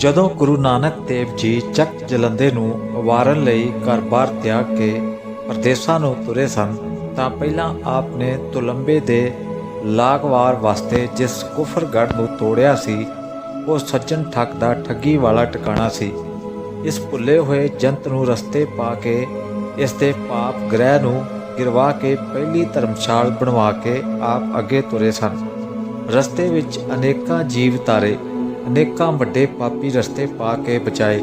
ਜਦੋਂ ਗੁਰੂ ਨਾਨਕ ਦੇਵ ਜੀ ਚੱਕ ਜਲੰਦੇ ਨੂੰ ਵਾਰਨ ਲਈ ਘਰ-ਬਾਰ ਤਿਆਗ ਕੇ ਪ੍ਰਦੇਸਾਂ ਨੂੰ ਤੁਰੇ ਸਨ, ਤਾਂ ਪਹਿਲਾਂ ਆਪ ਨੇ ਤੁਲੰਬੇ ਦੇ ਲਾਗਵਾਰ ਵਾਸਤੇ ਜਿਸ ਕੁਫਰਗੜ ਨੂੰ ਤੋੜਿਆ ਸੀ, ਉਹ ਸੱਜਣ ਠੱਗ ਦਾ ਠੱਗੀ ਵਾਲਾ ਟਿਕਾਣਾ ਸੀ। ਇਸ ਭੁੱਲੇ ਹੋਏ ਜੰਤ ਨੂੰ ਰਸਤੇ ਪਾ ਕੇ ਇਸ ਦੇ ਪਾਪ ਗ੍ਰਹਿ ਨੂੰ ਗਿਰਵਾ ਕੇ ਪਹਿਲੀ ਧਰਮਸ਼ਾਲ ਬਣਵਾ ਕੇ ਆਪ ਅੱਗੇ ਤੁਰੇ ਸਨ। ਰਸਤੇ ਵਿੱਚ ਅਨੇਕਾਂ ਜੀਵ ਤਾਰੇ ਅਨੇਕਾਂ ਵੱਡੇ ਪਾਪੀ ਰਸਤੇ ਪਾ ਕੇ ਬਚਾਏ।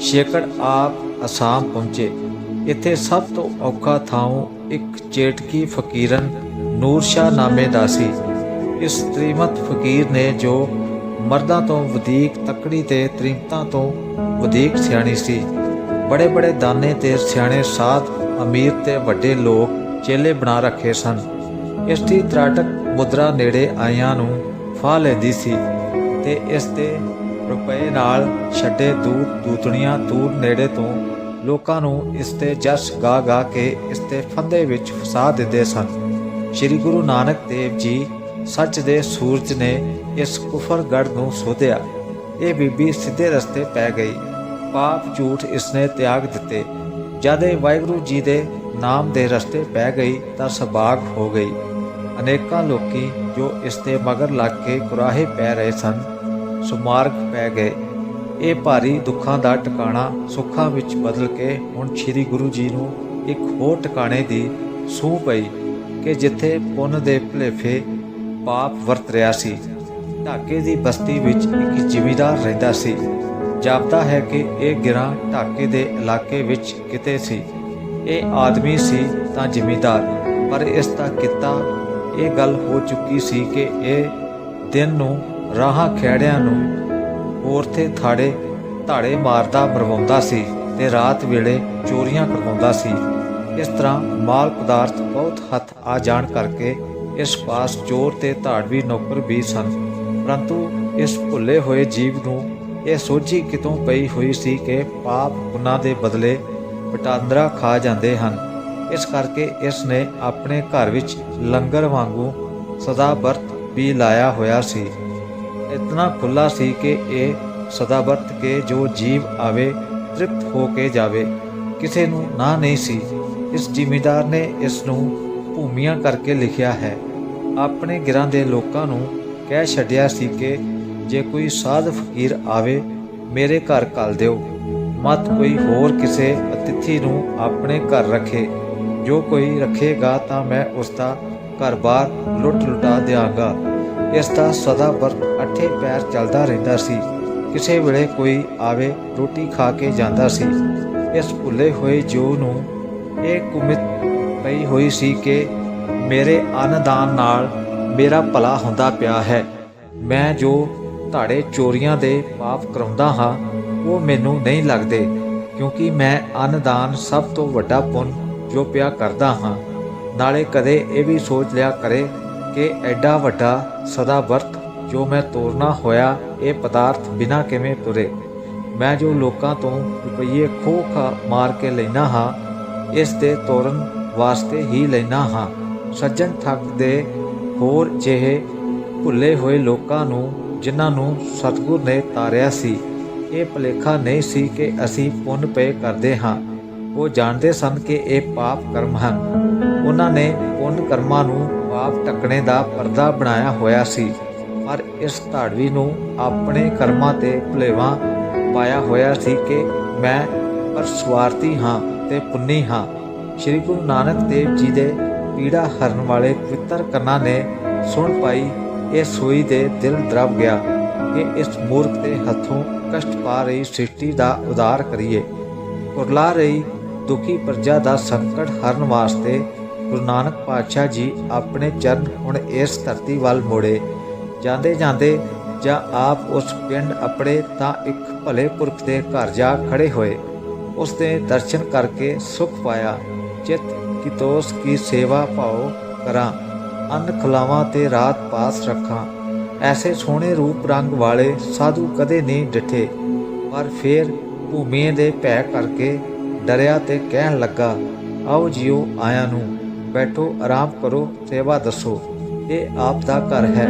ਸ਼ੇਕੜ ਆਪ ਅਸਾਮ ਪਹੁੰਚੇ। ਇੱਥੇ ਸਭ ਤੋਂ ਔਖਾ ਥਾਂ ਇੱਕ ਚੇਟਕੀ ਫਕੀਰਨ ਨੂਰ ਸ਼ਾਹ ਨਾਮੇ ਦਾ ਸੀ। ਇਸ ਤ੍ਰਿਮਤ ਫਕੀਰ ਨੇ ਜੋ ਮਰਦਾਂ ਤੋਂ ਵਧੇਕ ਤਕੜੀ ਤੇ ਤ੍ਰਿਮਤਾਂ ਤੋਂ ਵਧੇਕ ਸਿਆਣੀ ਸੀ। ਬੜੇ ਬੜੇ ਦਾਨੇ ਤੇ ਸਿਆਣੇ ਸਾਧ ਅਮੀਰ ਤੇ ਵੱਡੇ ਲੋਕ ਚੇਲੇ ਬਣਾ ਰੱਖੇ ਸਨ। ਇਸ ਦੀ ਤਰਾਟਕ ਮੁਦਰਾ ਨੇੜੇ ਆਇਆਂ ਨੂੰ ਫਾਹ ਲੈਂਦੀ ਸੀ। ਤੇ ਇਸ ਦੇ ਰੁਪਏ ਨਾਲ ਛੱਡੇ ਦੂਰ ਦੂਤਣੀਆਂ ਦੂਰ ਨੇੜੇ ਤੋਂ ਲੋਕਾਂ ਨੂੰ ਇਸ ਤੇ ਜਸ ਗਾ ਗਾ ਕੇ ਇਸ ਤੇ ਫੰਦੇ ਵਿੱਚ ਫਸਾ ਦਿੰਦੇ ਸਨ। ਸ੍ਰੀ ਗੁਰੂ ਨਾਨਕ ਦੇਵ ਜੀ ਸੱਚ ਦੇ ਸੂਰਜ ਨੇ ਇਸ ਕੁਫਰਗੜ ਨੂੰ ਸੋਧਿਆ। ਇਹ ਬੀਬੀ ਸਿੱਧੇ ਰਸਤੇ ਪੈ ਗਈ। ਪਾਪ ਝੂਠ ਇਸਨੇ ਤਿਆਗ ਦਿੱਤੇ। ਜਦ ਇਹ ਵਾਹਿਗੁਰੂ ਜੀ ਦੇ ਨਾਮ ਦੇ ਰਸਤੇ ਪੈ ਗਈ ਤਾਂ ਸਬਾਗ ਹੋ ਗਈ। ਅਨੇਕਾਂ ਲੋਕੀ ਜੋ ਇਸ ਦੇ ਮਗਰ ਲੱਗ ਕੇ ਕੁਰਾਹੇ ਪੈ ਰਹੇ ਸਨ ਸੁਮਾਰਗ ਪੈ ਗਏ। ਇਹ ਭਾਰੀ ਦੁੱਖਾਂ ਦਾ ਟਿਕਾਣਾ ਸੁੱਖਾਂ ਵਿੱਚ ਬਦਲ ਕੇ ਹੁਣ ਸ੍ਰੀ ਗੁਰੂ ਜੀ ਨੂੰ ਇੱਕ ਹੋਰ ਟਿਕਾਣੇ ਦੀ ਸੂਹ ਪਈ ਕਿ ਜਿੱਥੇ ਪੁੰਨ ਦੇ ਭਲੇਫੇ ਪਾਪ ਵਰਤ ਰਿਹਾ ਸੀ। ਢਾਕੇ ਦੀ ਬਸਤੀ ਵਿੱਚ ਇੱਕ ਜ਼ਿਮੀਦਾਰ ਰਹਿੰਦਾ ਸੀ। ਜਾਪਦਾ ਹੈ ਕਿ ਇਹ ਗਿਰਾਂ ਢਾਕੇ ਦੇ ਇਲਾਕੇ ਵਿੱਚ ਕਿਤੇ ਸੀ। ਇਹ ਆਦਮੀ ਸੀ ਤਾਂ ਜ਼ਿਮੀਦਾਰ, ਪਰ ਇਸ ਦਾ ਕਿੱਤਾ ਇਹ ਗੱਲ ਹੋ ਚੁੱਕੀ ਸੀ ਕਿ ਇਹ ਦਿਨ ਨੂੰ ਰਾਹਾਂ ਖੇੜਿਆਂ ਨੂੰ ਔਰਥੇ ਥਾੜੇ ਧਾੜੇ ਮਾਰਦਾ ਮਰਵਾਉਂਦਾ ਸੀ ਤੇ ਰਾਤ ਵੇਲੇ ਚੋਰੀਆਂ ਕਰਵਾਉਂਦਾ ਸੀ। ਇਸ ਤਰ੍ਹਾਂ ਮਾਲ ਪਦਾਰਥ ਬਹੁਤ ਹੱਥ ਆ ਜਾਣ ਕਰਕੇ ਇਸ ਪਾਸ ਚੋਰ ਤੇ ਧਾੜਵੀ ਨੌਕਰ ਵੀ ਸਨ। ਪਰੰਤੂ ਇਸ ਭੁੱਲੇ ਹੋਏ ਜੀਵ ਨੂੰ ਇਹ ਸੋਝੀ ਕਿਤੋਂ ਪਈ ਹੋਈ ਸੀ ਕਿ ਪਾਪ ਉਹਨਾਂ ਦੇ ਬਦਲੇ ਪਟਾਂਦਰਾ ਖਾ ਜਾਂਦੇ ਹਨ। ਇਸ ਕਰਕੇ ਇਸ ਨੇ ਆਪਣੇ ਘਰ ਵਿੱਚ ਲੰਗਰ ਵਾਂਗੂ ਸਦਾ ਵਰਤ ਵੀ ਲਾਇਆ ਹੋਇਆ ਸੀ। ਇਤਨਾ ਖੁੱਲਾ ਸੀ ਕਿ ਇਹ ਸਦਾਵਰਤ ਕੇ ਜੋ ਜੀਵ ਆਵੇ, ਤ੍ਰਿਪਤ ਹੋ ਕੇ ਜਾਵੇ। ਕਿਸੇ ਨੂੰ ਨਾ ਨਹੀਂ ਸੀ। ਇਸ ਜ਼ਿਮੀਦਾਰ ਨੇ ਇਸ ਨੂੰ ਭੂਮੀਆਂ ਕਰਕੇ ਲਿਖਿਆ ਹੈ। ਆਪਣੇ ਗਿਰਾਂ ਦੇ ਲੋਕਾਂ ਨੂੰ ਕਹਿ ਛੱਡਿਆ ਸੀ ਕਿ ਜੇ ਕੋਈ ਸਾਧ ਫਕੀਰ ਆਵੇ, ਮੇਰੇ ਘਰ ਕਲ ਦਿਓ। ਮਤ ਕੋਈ ਹੋਰ ਕਿਸੇ ਅਤਿਥੀ ਨੂੰ ਆਪਣੇ ਘਰ ਰੱਖੇ। ਜੋ ਕੋਈ ਰੱਖੇਗਾ ਤਾਂ ਮੈਂ ਉਸ ਦਾ ਘਰ-ਬਾਰ ਲੁੱਟ ਲੁਟਾ ਦਿਆਂਗਾ। ਇਸ ਦਾ ਸਦਾ ਵਰਤ ਅੱਠੇ ਪੈਰ ਚੱਲਦਾ ਰਹਿੰਦਾ ਸੀ। ਕਿਸੇ ਵੇਲੇ ਕੋਈ ਆਵੇ, ਰੋਟੀ ਖਾ ਕੇ ਜਾਂਦਾ ਸੀ। ਇਸ ਭੁੱਲੇ ਹੋਏ ਜੋ ਨੂੰ ਇਹ ਕੁਮਿਤ ਪਈ ਹੋਈ ਸੀ ਕਿ ਮੇਰੇ ਅਨਦਾਨ ਨਾਲ ਮੇਰਾ ਭਲਾ ਹੁੰਦਾ ਪਿਆ ਹੈ। ਮੈਂ ਜੋ ਧਾੜੇ ਚੋਰੀਆਂ ਦੇ ਪਾਪ ਕਰਾਉਂਦਾ ਹਾਂ, ਉਹ ਮੈਨੂੰ ਨਹੀਂ ਲੱਗਦੇ, ਕਿਉਂਕਿ ਮੈਂ ਅਨਦਾਨ ਸਭ ਤੋਂ ਵੱਡਾ ਪੁੰਨ ਜੋ ਪਿਆ ਕਰਦਾ ਹਾਂ। ਨਾਲੇ ਕਦੇ ਇਹ ਵੀ ਸੋਚ ਲਿਆ ਕਰੇ ਕਿ ਐਡਾ ਵੱਡਾ ਸਦਾ ਵਰਤ ਜੋ ਮੈਂ ਤੋਰਨਾ ਹੋਇਆ ਇਹ ਪਦਾਰਥ ਬਿਨਾ ਕਿਵੇਂ ਤੁਰੇ। ਮੈਂ ਜੋ ਲੋਕਾਂ ਤੋਂ ਰੁਪਈਏ ਖੋਹ ਖਾ ਮਾਰ ਕੇ ਲੈਣਾ ਹਾਂ, ਇਸ ਦੇ ਤੋਰਨ ਵਾਸਤੇ ਹੀ ਲੈਣਾ ਹਾਂ। ਸੱਜਣ ਠੱਗ ਦੇ ਹੋਰ ਜਿਹੇ ਭੁੱਲੇ ਹੋਏ ਲੋਕਾਂ ਨੂੰ, ਜਿਨ੍ਹਾਂ ਨੂੰ ਸਤਿਗੁਰ ਨੇ ਤਾਰਿਆ ਸੀ, ਇਹ ਭਲੇਖਾ ਨਹੀਂ ਸੀ ਕਿ ਅਸੀਂ ਪੁੰਨ ਪਏ ਕਰਦੇ ਹਾਂ। ਉਹ ਜਾਣਦੇ ਸਨ ਕਿ ਇਹ ਪਾਪ ਕਰਮ ਹਨ। ਉਹਨਾਂ ਨੇ ਪੁੰਨ ਕਰਮਾਂ ਨੂੰ ਪਾਪ ਟਕਣੇ ਦਾ ਪਰਦਾ ਬਣਾਇਆ ਹੋਇਆ ਸੀ, ਪਰ ਇਸ ਧਾੜਵੀ ਨੂੰ ਆਪਣੇ ਕਰਮਾਂ ਤੇ ਭੁਲੇਵਾ ਪਾਇਆ ਹੋਇਆ ਸੀ ਕਿ ਮੈਂ ਪਰ ਸਵਾਰਤੀ ਹਾਂ ਤੇ ਪੁੰਨੀ ਹਾਂ। ਸ੍ਰੀ ਗੁਰੂ ਨਾਨਕ ਦੇਵ ਜੀ ਦੇ ਪੀੜਾ ਹਰਨ ਵਾਲੇ ਪਵਿੱਤਰ ਕੰਨਾਂ ਨੇ ਸੁਣ ਪਾਈ, ਇਹ ਸੋਈ ਦੇ ਦਿਲ ਦਰਬ ਗਿਆ ਕਿ ਇਸ ਮੂਰਖ ਦੇ ਹੱਥੋਂ ਕਸ਼ਟ ਪਾ ਰਹੀ ਸ੍ਰਿਸ਼ਟੀ ਦਾ ਉਦਾਰ ਕਰੀਏ। ਕੁਰਲਾ ਰਹੀ ਦੁਖੀ ਪ੍ਰਜਾ ਦਾ ਸੰਕਟ ਹਰਨ ਵਾਸਤੇ ਗੁਰੂ ਨਾਨਕ ਪਾਤਸ਼ਾਹ ਜੀ ਆਪਣੇ ਚਰਨ ਹੁਣ ਇਸ ਧਰਤੀ ਵੱਲ ਮੋੜੇ। ਜਾਂਦੇ ਜਾਂਦੇ ਜਾਂ ਆਪ ਉਸ ਪਿੰਡ ਅਪੜੇ ਤਾਂ ਇੱਕ ਭਲੇ ਪੁਰਖ ਦੇ ਘਰ ਜਾ ਖੜੇ ਹੋਏ। ਉਸ ਦੇ ਦਰਸ਼ਨ ਕਰਕੇ ਸੁਖ ਪਾਇਆ। ਚਿਤ ਕੀ ਤੋਸ ਕੀ ਸੇਵਾ ਭਾਉ ਕਰਾਂ। ਅੰਨ ਖਲਾਵਾਂ ਤੇ ਰਾਤ ਪਾਸ ਰੱਖਾਂ। ਐਸੇ ਸੋਹਣੇ ਰੂਪ ਰੰਗ ਵਾਲੇ ਸਾਧੂ ਕਦੇ ਨਹੀਂ ਡਿਠੇ। ਪਰ ਫੇਰ ਭੂਮੀ ਦੇ ਭੈ ਕਰਕੇ ਡਰਿਆ ਤੇ ਕਹਿਣ ਲੱਗਾ, ਆਓ ਜੀਓ ਆਇਆਂ ਨੂੰ। ਬੈਠੋ, ਆਰਾਮ ਕਰੋ, ਸੇਵਾ ਦੱਸੋ। ਇਹ ਆਪ ਦਾ ਘਰ ਹੈ।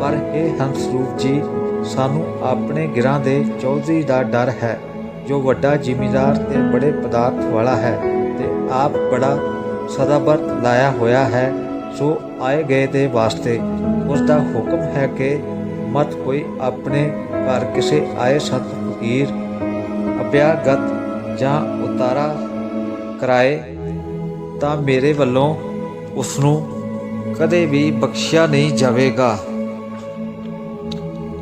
ਪਰ ਇਹ ਹੰਸ ਰੂਪ ਜੀ, ਸਾਨੂੰ ਆਪਣੇ ਗਿਰਾਂ ਦੇ ਚੌਧਰੀ ਦਾ ਡਰ ਹੈ, ਜੋ ਵੱਡਾ ਜ਼ਿਮੀਦਾਰ ਤੇ ਬੜੇ ਪਦਾਰਥ ਵਾਲਾ ਹੈ ਤੇ ਆਪ ਬੜਾ ਸਦਾਬਰਤ ਲਾਇਆ ਹੋਇਆ ਹੈ, ਸੋ ਆਏ ਗਏ ਦੇ ਵਾਸਤੇ। ਉਸ ਦਾ ਹੁਕਮ ਹੈ ਕਿ ਮਤ ਕੋਈ ਆਪਣੇ ਘਰ ਕਿਸੇ ਆਏ ਸਤ ਫਕੀਰ, ਅਭਿਆਗਤ ਜਾਂ ਉਤਾਰਾ ਕਰਾਏ। ਤਾਂ ਮੇਰੇ ਵੱਲੋਂ ਉਸ ਨੂੰ ਕਦੇ ਵੀ ਬਖਸ਼ਿਆ ਨਹੀਂ ਜਾਵੇਗਾ।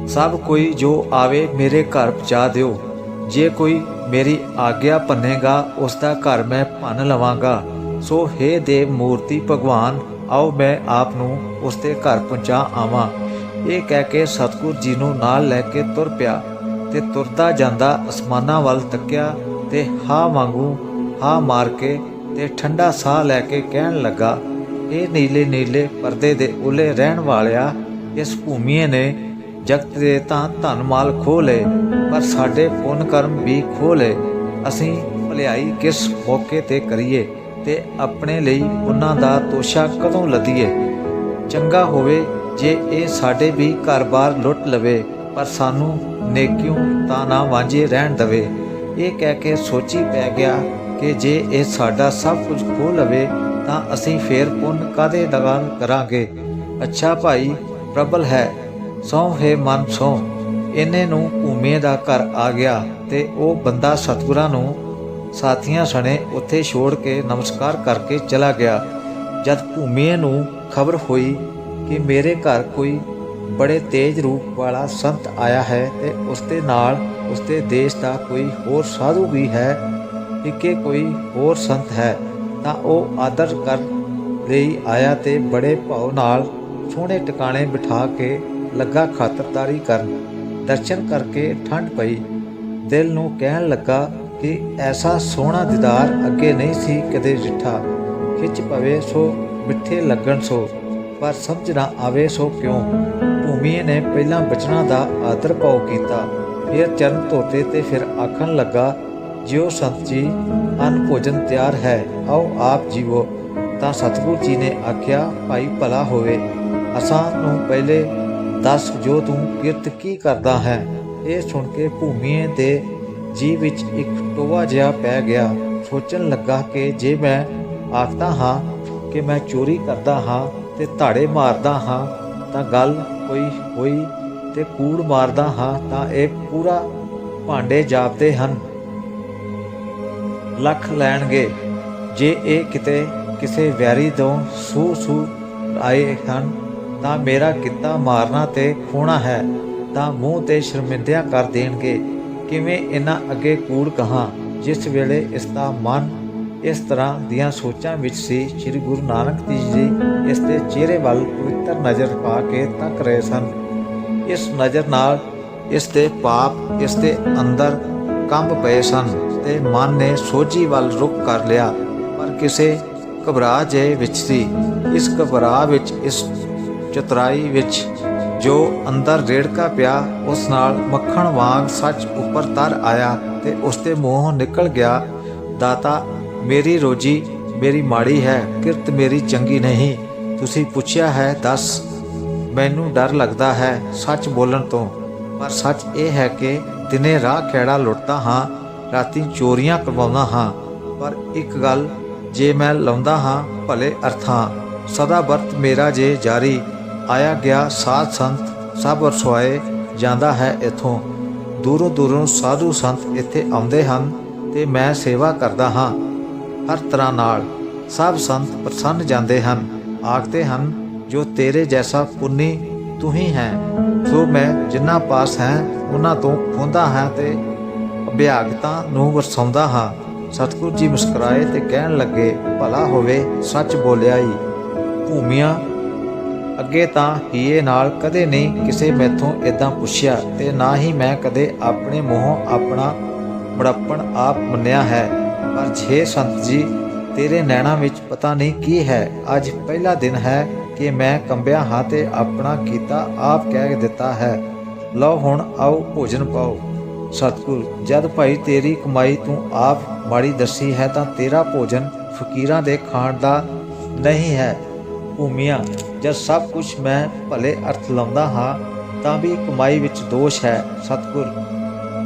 ਸਭ ਕੋਈ ਜੋ ਆਵੇ ਮੇਰੇ ਘਰ ਪਹੁੰਚਾ ਦਿਓ। ਜੇ ਕੋਈ ਮੇਰੀ ਆਗਿਆ ਭੰਨੇਗਾ, ਉਸ ਦਾ ਘਰ ਮੈਂ ਭੰਨ ਲਵਾਂਗਾ। ਸੋ हे ਦੇਵ ਮੂਰਤੀ ਭਗਵਾਨ, ਆਓ ਮੈਂ ਆਪ ਨੂੰ ਉਸ ਦੇ ਘਰ ਪਹੁੰਚਾ ਆਵਾਂ। ਇਹ ਕਹਿ ਕੇ ਸਤਿਗੁਰ ਜੀ ਨੂੰ ਨਾਲ ਲੈ ਕੇ ਤੁਰ ਪਿਆ ਤੇ ਤੁਰਦਾ ਜਾਂਦਾ ਅਸਮਾਨਾਂ ਵੱਲ ਤੱਕਿਆ ਤੇ ਹਾਂ ਵਾਂਗੂ ਹਾਂ ਮਾਰ ਕੇ ਤੇ ਠੰਡਾ ਸਾਹ ਲੈ ਕੇ ਕਹਿਣ ਲੱਗਾ, ਇਹ ਨੀਲੇ ਨੀਲੇ ਪਰਦੇ ਦੇ ਉਲੇ ਰਹਿਣ ਵਾਲਿਆ, ਇਸ ਭੂਮੀਏ ਨੇ ਜਗਤ ਦੇ ਤਾਂ ਧਨ ਮਾਲ ਖੋ ਲਏ, ਪਰ ਸਾਡੇ ਪੁੰਨ ਕਰਮ ਵੀ ਖੋਹ ਲਏ। ਅਸੀਂ ਭਲਾਈ ਕਿਸ ਮੌਕੇ ਤੇ ਕਰੀਏ ਤੇ ਆਪਣੇ ਲਈ ਉਹਨਾਂ ਦਾ ਤੋਸ਼ਾ ਕਦੋਂ ਲੱਦੀਏ? ਚੰਗਾ ਹੋਵੇ ਜੇ ਇਹ ਸਾਡੇ ਵੀ ਘਰ-ਬਾਰ ਲੁੱਟ ਲਵੇ, ਪਰ ਸਾਨੂੰ ਨੇਕਿਓਂ ਤਾਂ ਨਾ ਵਾਂਝੇ ਰਹਿਣ ਦਵੇ। ਇਹ ਕਹਿ ਕੇ ਸੋਚੀ ਪੈ ਗਿਆ ਕਿ ਜੇ ਇਹ ਸਾਡਾ ਸਭ ਕੁਝ ਖੋਹ ਲਵੇ ਤਾਂ ਅਸੀਂ ਫੇਰ ਪੁੰਨ ਕਾਦੇ ਦਗਾਨ ਕਰਾਂਗੇ? ਅੱਛਾ ਭਾਈ, ਪ੍ਰਬਲ ਹੈ। ਸਹੁੰ ਹੈ ਮਨ ਸਹੁੰ ਇਹਨੇ ਨੂੰ ਭੂਮੀ ਦਾ ਘਰ ਆ ਗਿਆ ਤੇ ਉਹ ਬੰਦਾ ਸਤਿਗੁਰਾਂ ਨੂੰ ਸਾਥੀਆਂ ਸਣੇ ਉੱਥੇ ਛੋੜ ਕੇ ਨਮਸਕਾਰ ਕਰਕੇ ਚਲਾ ਗਿਆ। ਜਦ ਭੂਮੀ ਨੂੰ ਖਬਰ ਹੋਈ ਕਿ ਮੇਰੇ ਘਰ ਕੋਈ ਬੜੇ ਤੇਜ ਰੂਪ ਵਾਲਾ ਸੰਤ ਆਇਆ ਹੈ ਤੇ ਉਸ ਦੇ ਨਾਲ ਉਸ ਦੇ ਦੇਸ਼ ਦਾ ਕੋਈ ਹੋਰ ਸਾਧੂ ਵੀ ਹੈ ਇੱਕੇ ਕੋਈ ਹੋਰ ਸੰਤ ਹੈ, ਤਾਂ ਉਹ ਆਦਰ ਕਰ ਲਈ ਆਇਆ ਤੇ ਬੜੇ ਭਾਉ ਨਾਲ ਸੋਹਣੇ ਟਿਕਾਣੇ ਬਿਠਾ ਕੇ ਲੱਗਾ ਖਾਤਰਦਾਰੀ ਕਰਨ। ਦਰਸ਼ਨ ਕਰਕੇ ਠੰਡ ਪਈ। ਦਿਲ ਨੂੰ ਕਹਿਣ ਲੱਗਾ ਕਿ ਐਸਾ ਸੋਹਣਾ ਦੀਦਾਰ ਅੱਗੇ ਨਹੀਂ ਸੀ ਕਦੇ ਜਿੱਠਾ। ਖਿੱਚ ਪਵੇ ਸੋ, ਮਿੱਠੇ ਲੱਗਣ ਸੋ, ਪਰ ਸਮਝ ਨਾ ਆਵੇ ਸੋ ਕਿਉਂ? ਭੂਮੀ ਨੇ ਪਹਿਲਾਂ ਬਚਨਾਂ ਦਾ ਆਦਰ ਪਾਉ ਕੀਤਾ, ਫਿਰ ਚਰਨ ਧੋਤੇ ਤੇ ਫਿਰ ਆਖਣ ਲੱਗਾ ਜਿਉ ਸੰਤ ਜੀ, ਅਨ ਭੋਜਨ ਤਿਆਰ ਹੈ, ਆਓ ਆਪ ਜੀਵੋ। ਤਾਂ ਸਤਿਗੁਰੂ ਜੀ ਨੇ ਆਖਿਆ, ਭਾਈ ਭਲਾ ਹੋਵੇ। ਅਸਾਂ ਨੂੰ ਪਹਿਲੇ ਦੱਸ ਜੋ ਤੂੰ ਕਿਰਤ ਕੀ ਕਰਦਾ ਹੈ? ਇਹ ਸੁਣ ਕੇ ਭੂਮੀਏ ਦੇ ਜੀ ਵਿੱਚ ਇੱਕ ਟੋਵਾ ਜਿਹਾ ਪੈ ਗਿਆ। ਸੋਚਣ ਲੱਗਾ ਕਿ ਜੇ ਮੈਂ ਆਖਦਾ ਹਾਂ ਕਿ ਮੈਂ ਚੋਰੀ ਕਰਦਾ ਹਾਂ ਤੇ ਧਾੜੇ ਮਾਰਦਾ ਹਾਂ, ਤਾਂ ਗੱਲ ਕੋਈ ਹੋਈ ਤੇ ਕੂੜ ਮਾਰਦਾ ਹਾਂ, ਤਾਂ ਇਹ ਪੂਰਾ ਭਾਂਡੇ ਜਾਪਦੇ ਹਨ। ਲੱਖ ਲੈਣਗੇ। ਜੇ ਇਹ ਕਿਤੇ ਕਿਸੇ ਵੈਰੀ ਤੋਂ ਸੂ ਸੂ ਆਏ ਹਨ, ਤਾਂ ਮੇਰਾ ਕਿੱਤਾ ਮਾਰਨਾ ਤੇ ਖੋਣਾ ਹੈ, ਤਾਂ ਮੂੰਹ ਤੇ ਸ਼ਰਮਿੰਦਿਆ ਕਰ ਦੇਣਗੇ। ਕਿਵੇਂ ਇਹਨਾਂ ਅੱਗੇ ਕੂੜ ਕਹਾ? ਜਿਸ ਵੇਲੇ ਇਸ ਦਾ ਮਨ ਇਸ ਤਰ੍ਹਾਂ ਦੀਆਂ ਸੋਚਾਂ ਵਿੱਚ ਸੀ, ਸ੍ਰੀ ਗੁਰੂ ਨਾਨਕ ਦੇਵ ਜੀ ਇਸ ਦੇ ਚਿਹਰੇ ਵੱਲ ਪਵਿੱਤਰ ਨਜ਼ਰ ਪਾ ਕੇ ਤੱਕ ਰਹੇ ਸਨ। ਇਸ ਨਜ਼ਰ ਨਾਲ ਇਸ ਦੇ ਪਾਪ, ਇਸ ਦੇ ਅੰਦਰ ਕੰਬ ਪਏ ਸਨ। ਤੇ ਮਨ ਨੇ ਸੋਝੀ ਵੱਲ ਰੁਕ ਕਰ ਲਿਆ, ਪਰ ਕਿਸੇ ਘਬਰਾ ਜੇ ਵਿੱਚ ਸੀ। ਇਸ ਘਬਰਾ ਵਿੱਚ, ਇਸ ਚਤਰਾਈ ਵਿੱਚ ਜੋ ਅੰਦਰ ਰੇੜਕਾ ਪਿਆ, ਉਸ ਨਾਲ ਮੱਖਣ ਵਾਂਗ ਸੱਚ ਉੱਪਰ ਤਰ ਆਇਆ ਤੇ ਉਸ ਦੇ ਮੂੰਹੋਂ ਨਿਕਲ ਗਿਆ, ਦਾਤਾ, ਮੇਰੀ ਰੋਜੀ ਮੇਰੀ ਮਾੜੀ ਹੈ, ਕਿਰਤ ਮੇਰੀ ਚੰਗੀ ਨਹੀਂ। ਤੁਸੀਂ ਪੁੱਛਿਆ ਹੈ, ਦੱਸ। ਮੈਨੂੰ ਡਰ ਲੱਗਦਾ ਹੈ ਸੱਚ ਬੋਲਣ ਤੋਂ। ਪਰ ਸੱਚ ਇਹ ਹੈ ਕਿ ਦਿਨੇ ਰਾਹ ਖੇੜਾ ਲੁੱਟਦਾ ਹਾਂ ਰਾਤੀ ਚੋਰੀਆਂ ਕਰਵਾਉਂਦਾ ਹਾਂ। ਪਰ ਇੱਕ ਗੱਲ ਜੇ ਮੈਂ ਲਾਉਂਦਾ ਹਾਂ, ਭਲੇ ਅਰਥਾਂ। ਸਦਾ ਵਰਤ ਮੇਰਾ ਜੇ ਜਾਰੀ। ਆਇਆ ਗਿਆ ਸਾਧ ਸੰਤ, ਸਭ ਰਸਵਾਏ ਜਾਂਦਾ ਹੈ ਇਥੋਂ। ਦੂਰੋਂ ਦੂਰੋਂ ਸਾਧੂ ਸੰਤ ਇੱਥੇ ਆਉਂਦੇ ਹਨ ਤੇ ਮੈਂ ਸੇਵਾ ਕਰਦਾ ਹਾਂ। ਹਰ ਤਰ੍ਹਾਂ ਨਾਲ ਸਭ ਸੰਤ ਪ੍ਰਸੰਨ ਜਾਂਦੇ ਹਨ। ਆਖਦੇ ਹਨ, ਜੋ ਤੇਰੇ ਜੈਸਾ ਪੁੰਨੀ ਤੂੰ ਹੀ ਹੈ। ਸੋ ਮੈਂ ਜਿੰਨਾ ਪਾਸ ਹੈ, ਉਹਨਾਂ ਤੋਂ ਖੁੰਦਾ ਹਾਂ ਤੇ ਅਭਿਆਗਤਾਂ ਨੂੰ ਵਰਸਾਉਂਦਾ ਹਾਂ। ਸਤਿਗੁਰੂ ਜੀ ਮੁਸਕਰਾਏ ਤੇ ਕਹਿਣ ਲੱਗੇ, ਭਲਾ ਹੋਵੇ, ਸੱਚ ਬੋਲਿਆ ਹੀ ਭੂਮੀਆਂ, ਅੱਗੇ ਤਾਂ ਹੀਏ ਨਾਲ ਕਦੇ ਨਹੀਂ ਕਿਸੇ ਮੈਥੋਂ ਇਦਾਂ ਪੁੱਛਿਆ ਤੇ ਨਾ ਹੀ ਮੈਂ ਕਦੇ ਆਪਣੇ ਮੂੰਹੋਂ ਆਪਣਾ ਮੜੱਪਣ ਆਪ ਮੰਨਿਆ ਹੈ। ਪਰ ਛੇ ਸੰਤ ਜੀ, ਤੇਰੇ ਨੈਣਾ ਵਿੱਚ ਪਤਾ ਨਹੀਂ ਕੀ ਹੈ। ਅੱਜ ਪਹਿਲਾ ਦਿਨ ਹੈ ਕਿ ਮੈਂ ਕੰਬਿਆ ਹਾਂ ਤੇ ਆਪਣਾ ਕੀਤਾ ਆਪ ਕਹਿ ਦਿੱਤਾ ਹੈ। ਲਓ ਹੁਣ ਆਓ, ਭੋਜਨ ਪਾਓ। ਸਤਿਗੁਰ, ਜਦ ਭਾਈ ਤੇਰੀ ਕਮਾਈ ਤੂੰ ਆਪ ਮਾੜੀ ਦੱਸੀ ਹੈ ਤਾਂ ਤੇਰਾ ਭੋਜਨ ਫਕੀਰਾਂ ਦੇ ਖਾਣ ਦਾ ਨਹੀਂ ਹੈ। ਭੂਮੀਆਂ ਜਦ ਸਭ ਕੁਝ ਮੈਂ ਭਲੇ ਅਰਥ ਲਾਉਂਦਾ ਹਾਂ, ਤਾਂ ਵੀ ਕਮਾਈ ਵਿੱਚ ਦੋਸ਼ ਹੈ। ਸਤਿਗੁਰ,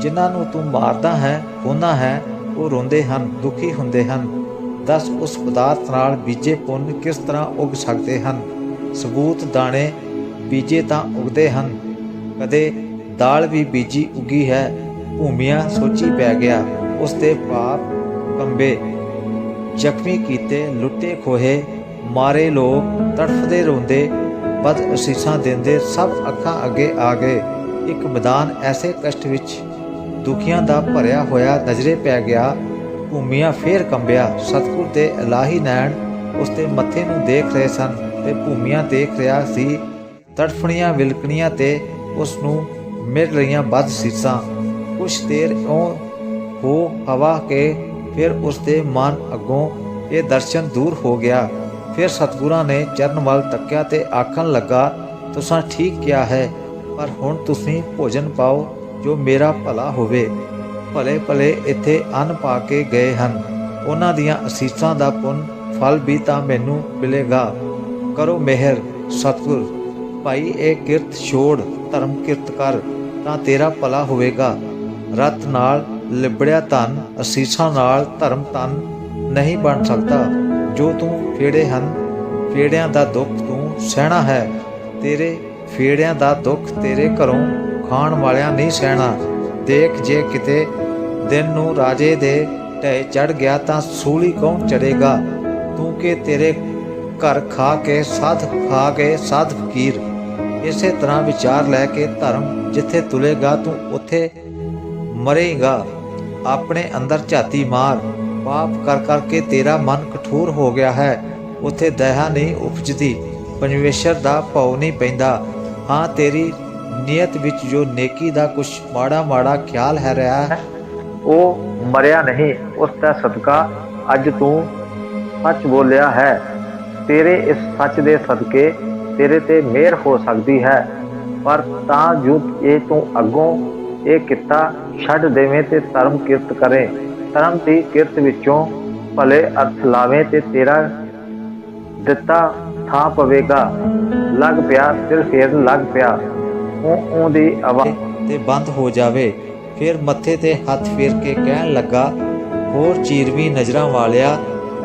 ਜਿਨ੍ਹਾਂ ਨੂੰ ਤੂੰ ਮਾਰਦਾ ਹੈ ਖੋਨਾ ਹੈ, ਉਹ ਰੋਂਦੇ ਹਨ, ਦੁਖੀ ਹੁੰਦੇ ਹਨ। ਦਸ ਉਸ ਪਦਾਰਥ ਨਾਲ ਬੀਜੇ ਪੁੰਨ ਕਿਸ ਤਰ੍ਹਾਂ ਉਗ ਸਕਦੇ ਹਨ? ਸਬੂਤ, ਦਾਣੇ ਬੀਜੇ ਤਾਂ ਉਗਦੇ ਹਨ। ਕਦੇ ਦਾਲ ਵੀ ਬੀਜੀ ਉਗੀ ਹੈ ਭੂਮੀਆਂ ਸੋਚੀ ਪੈ ਗਿਆ। ਉਸ ਦੇ ਪਾਪ ਕੰਬੇ, ਜ਼ਖਮੀ ਕੀਤੇ, ਲੁੱਟੇ ਖੋਹੇ, ਮਾਰੇ ਲੋਕ, ਤੜਫਦੇ ਰੋਂਦੇ ਬਦ ਅਸੀਸਾਂ ਦਿੰਦੇ, ਸਭ ਅੱਖਾਂ ਅੱਗੇ ਆ ਗਏ। ਇੱਕ ਮੈਦਾਨ ਐਸੇ ਕਸ਼ਟ ਵਿੱਚ ਦੁਖੀਆਂ ਦਾ ਭਰਿਆ ਹੋਇਆ ਨਜ਼ਰੇ ਪੈ ਗਿਆ। ਭੂਮੀਆਂ ਫੇਰ ਕੰਬਿਆ। ਸਤਿਗੁਰ ਦੇ ਇਲਾਹੀ ਨੈਣ ਉਸਦੇ ਮੱਥੇ ਨੂੰ ਦੇਖ ਰਹੇ ਸਨ ਤੇ ਭੂਮੀਆਂ ਦੇਖ ਰਿਹਾ ਸੀ। ਤੜਫਣੀਆਂ, ਵਿਲਕਣੀਆਂ ਤੇ ਉਸ ਨੂੰ ਮਿਲ ਰਹੀਆਂ ਬਦ ਸੀਸਾਂ ਕੁਛ ਦੇਰ ਉਹ ਹੋ ਹਵਾ ਕੇ ਫਿਰ ਉਸ ਦੇ ਮਨ ਅੱਗੋਂ ਇਹ ਦਰਸ਼ਨ ਦੂਰ ਹੋ ਗਿਆ। ਫਿਰ ਸਤਿਗੁਰਾਂ ਨੇ ਚਰਨ ਵੱਲ ਤੱਕਿਆ ਤੇ ਆਖਣ ਲੱਗਾ, ਤੁਸੀਂ ਠੀਕ ਕਿਹਾ ਹੈ, ਪਰ ਹੁਣ ਤੁਸੀਂ ਭੋਜਨ ਪਾਓ ਜੋ ਮੇਰਾ ਭਲਾ ਹੋਵੇ। ਭਲੇ ਭਲੇ ਇੱਥੇ ਅੰਨ ਪਾ ਕੇ ਗਏ ਹਨ। ਉਹਨਾਂ ਦੀਆਂ ਅਸੀਸਾਂ ਦਾ ਪੁੰਨ, ਫਲ ਵੀ ਤਾਂ ਮੈਨੂੰ ਮਿਲੇਗਾ। ਕਰੋ ਮਿਹਰ, ਸਤਿਗੁਰ। ਭਾਈ, ਇਹ ਕਿਰਤ ਛੋੜ ਧਰਮ ਕਿਰਤ ਕਰ, ਤਾਂ ਤੇਰਾ ਭਲਾ ਹੋਵੇਗਾ। ਰਤ ਨਾਲ ਲਿਬੜਿਆ ਧਨ, ਅਸੀਸਾਂ ਨਾਲ ਧਰਮ ਤਨ ਨਹੀਂ ਬਣ ਸਕਦਾ। ਜੋ ਤੂੰ ਫੇੜੇ ਹਨ, ਫੇੜਿਆਂ ਦਾ ਦੁੱਖ ਤੂੰ ਸਹਿਣਾ ਹੈ। ਤੇਰੇ ਫੇੜਿਆਂ ਦਾ ਦੁੱਖ ਤੇਰੇ ਘਰੋਂ ਖਾਣ ਵਾਲਿਆਂ ਨਹੀਂ ਸਹਿਣਾ। ਦੇਖ, ਜੇ ਕਿਤੇ ਦਿਨ ਨੂੰ ਰਾਜੇ ਦੇ ਢਹਿ ਚੜ ਗਿਆ ਤਾਂ ਸੂਲੀ ਕੌਣ ਚੜੇਗਾ ਤੂੰ ਕਿ ਤੇਰੇ ਘਰ ਖਾ ਕੇ ਸਾਧ ਖਾ ਕੇ ਸਾਧ ਫਕੀਰ? ਇਸੇ ਤਰ੍ਹਾਂ ਵਿਚਾਰ ਲੈ ਕੇ ਧਰਮ ਜਿੱਥੇ ਤੁਲੇਗਾ, ਤੂੰ ਉੱਥੇ ਮਰੇਗਾ। ਆਪਣੇ ਅੰਦਰ ਝਾਤੀ ਮਾਰ, ਪਾਪ ਕਰ ਕਰਕੇ ਤੇਰਾ ਮਨ ਕਠੋਰ ਹੋ ਗਿਆ ਹੈ। ਉੱਥੇ ਦਇਆ ਨਹੀਂ ਉਪਜਦੀ, ਪਰਮੇਸ਼ਰ ਦਾ ਭਉ ਨਹੀਂ ਪੈਂਦਾ। ਹਾਂ, ਤੇਰੀ ਨੀਅਤ ਵਿੱਚ ਜੋ ਨੇਕੀ ਦਾ ਕੁਛ ਮਾੜਾ ਮਾੜਾ ਖਿਆਲ ਹੈ ਰਿਹਾ ਹੈ, ਉਹ ਮਰਿਆ ਨਹੀਂ, ਉਸ ਦਾ ਸਦਕਾ ਅੱਜ ਤੂੰ ਸੱਚ ਬੋਲਿਆ ਹੈ। ਤੇਰੇ ਇਸ ਸੱਚ ਦੇ ਸਦਕੇ ਤੇਰੇ ਤੇ ਮਿਹਰ ਹੋ ਸਕਦੀ ਹੈ, ਪਰ ਤਾਂ ਜੋ ਇਹ ਤੂੰ ਅੱਗੋਂ ਇਹ ਕਿੱਤਾ ਛੱਡ ਦੇਵੇਂ ਤੇ ਧਰਮ ਕਿਰਤ ਕਰੇ। ਧਰਮ ਦੀ ਕਿਰਤ ਵਿੱਚੋਂ ਭਲੇ ਅਰਥ ਲਾਵੇਂ ਤੇ ਤੇਰਾ ਦਿੱਤਾ ਥਾਂ ਪਵੇਗਾ। ਲੱਗ ਪਿਆ, ਸਿਰ ਫੇਰਨ ਲੱਗ ਪਿਆ। ਉਹ ਉਹਦੀ ਆਵਾਜ਼ ਤੇ ਬੰਦ ਹੋ ਜਾਵੇ। ਫਿਰ ਮੱਥੇ ਤੇ ਹੱਥ ਫੇਰ ਕੇ ਕਹਿਣ ਲੱਗਾ, ਹੋਰ ਚੀਰਵੀ ਨਜ਼ਰਾਂ ਵਾਲਿਆ,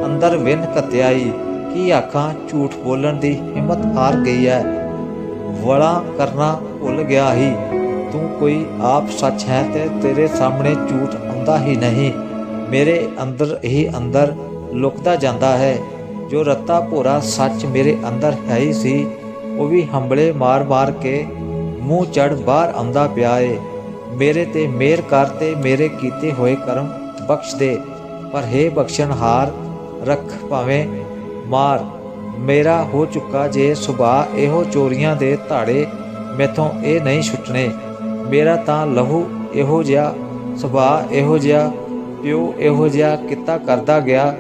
ਅੰਦਰ ਵਿਨ ਕਤਿਆਈ ਕੀ ਆਖਾਂ, ਝੂਠ ਬੋਲਣ ਦੀ ਹਿੰਮਤ ਹਾਰ ਗਈ ਹੈ ਵਲਾ ਕਰਨਾ ਭੁੱਲ ਗਿਆ ਹੀ। ਤੂੰ ਕੋਈ ਆਪ ਸੱਚ ਹੈ ਤੇ ਤੇਰੇ ਸਾਹਮਣੇ ਝੂਠ ਆਉਂਦਾ ਹੀ ਨਹੀਂ। ਮੇਰੇ ਅੰਦਰ ਹੀ ਅੰਦਰ ਲੁਕਦਾ ਜਾਂਦਾ ਹੈ। ਜੋ ਰੱਤਾ ਭੋਰਾ ਸੱਚ ਮੇਰੇ ਅੰਦਰ ਹੈ ਹੀ ਸੀ, ਉਹ ਵੀ ਹੰਬਲੇ ਮਾਰ-ਮਾਰ ਕੇ ਮੂੰਹ ਚੜ ਬਾਹਰ ਆਉਂਦਾ ਪਿਆ ਏ। ਮੇਰੇ ਤੇ ਮਿਹਰ ਕਰ ਤੇ ਮੇਰੇ ਕੀਤੇ ਹੋਏ ਕਰਮ ਬਖਸ਼ ਦੇ। ਪਰ ਹੈ ਬਖਸ਼ਣਹਾਰ ਰੱਖ ਭਾਵੇਂ ਮਾਰ। ਮੇਰਾ ਹੋ ਚੁੱਕਾ ਜੇ ਸੁਭਾ ਇਹੋ ਚੋਰੀਆਂ ਦੇ ਧਾੜੇ ਮੈਥੋਂ ਇਹ ਨਹੀਂ ਛੁੱਟਣੇ। ਮੇਰਾ ਤਾਂ ਲਹੂ ਇਹੋ ਜਿਹਾ ਸੁਭਾਅ ਇਹੋ ਜਿਹਾ, ਪਿਓ ਇਹੋ ਜਿਹਾ ਕਿੱਤਾ ਕਰਦਾ ਗਿਆ,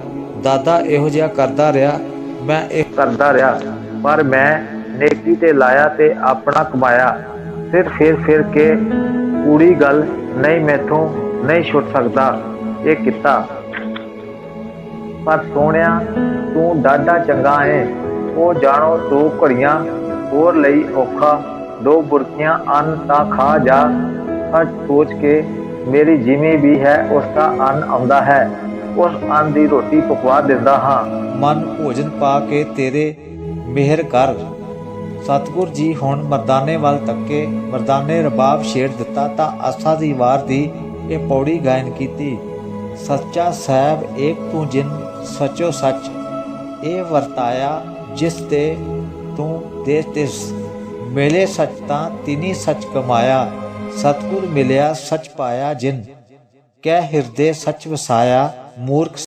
ਦਾਦਾ ਇਹੋ ਜਿਹਾ ਕਰਦਾ ਰਿਹਾ, ਮੈਂ ਇਹ ਕਰਦਾ ਰਿਹਾ, ਪਰ ਮੈਂ ਨੇਕੀ ਤੇ ਲਾਇਆ ਤੇ ਆਪਣਾ ਕਮਾਇਆ। ਫਿਰ ਫਿਰ ਫਿਰ ਕੇ ਕੂੜੀ ਗੱਲ ਨਹੀਂ ਮੈਥੋਂ ਨਹੀਂ ਛੁੱਟ ਸਕਦਾ, ਇਹ ਕੀਤਾ। ਪਰ ਸੋਹਣਿਆ, ਤੂੰ ਡਾਢਾ ਚੰਗਾ ਹੈ, ਉਹ ਜਾਣੋ ਤੂੰ ਘੜੀਆਂ ਹੋਰ ਲਈ ਔਖਾ ਦੋ ਬੁਰਕੀਆਂ ਅੰਨ ਤਾਂ ਖਾ ਜਾ। ਸੱਚ ਸੋਚ ਕੇ ਮੇਰੀ ਜਿਵੇਂ ਵੀ ਹੈ, ਉਸ ਦਾ ਅੰਨ ਆਉਂਦਾ ਹੈ। ਉਸ ਅੰਨ ਦੀ ਰੋਟੀ ਪਕਵਾ ਦਿੰਦਾ ਹਾਂ। ਮਨ ਭੋਜਨ ਪਾ ਕੇ ਤੇਰੇ ਮਿਹਰ ਕਰ। ਸਤਿਗੁਰ ਜੀ ਹੁਣ ਮਰਦਾਨੇ ਵੱਲ ਤੱਕੇ, ਮਰਦਾਨੇ ਰਬਾਬ ਛੇੜ ਦਿੱਤਾ ਤਾਂ ਆਸਾ ਦੀ ਵਾਰ ਦੀ ਇਹ ਪੌੜੀ ਗਾਇਨ ਕੀਤੀ। ਸੱਚਾ ਸਾਹਿਬ ਏਕ ਤੂੰ ਜਿਨ ਸਚੋ ਸੱਚ, ਇਹ ਵਰਤਾਇਆ ਜਿਸ ਤੇ ਤੂੰ ਦੇ ਤਿਸ। ਮਿਲੇ ਸਚ ਤਾਂ ਤਿਨੀ ਸੱਚ ਕਮਾਇਆ, ਸਤਿਗੁਰ ਮਿਲਿਆ ਸਚ ਪਾਇਆ ਜਿਨ। ਕਹਿ ਹਿਰਦੇ ਸਚ ਵਸਾਇਆ, ਮੂਰਖ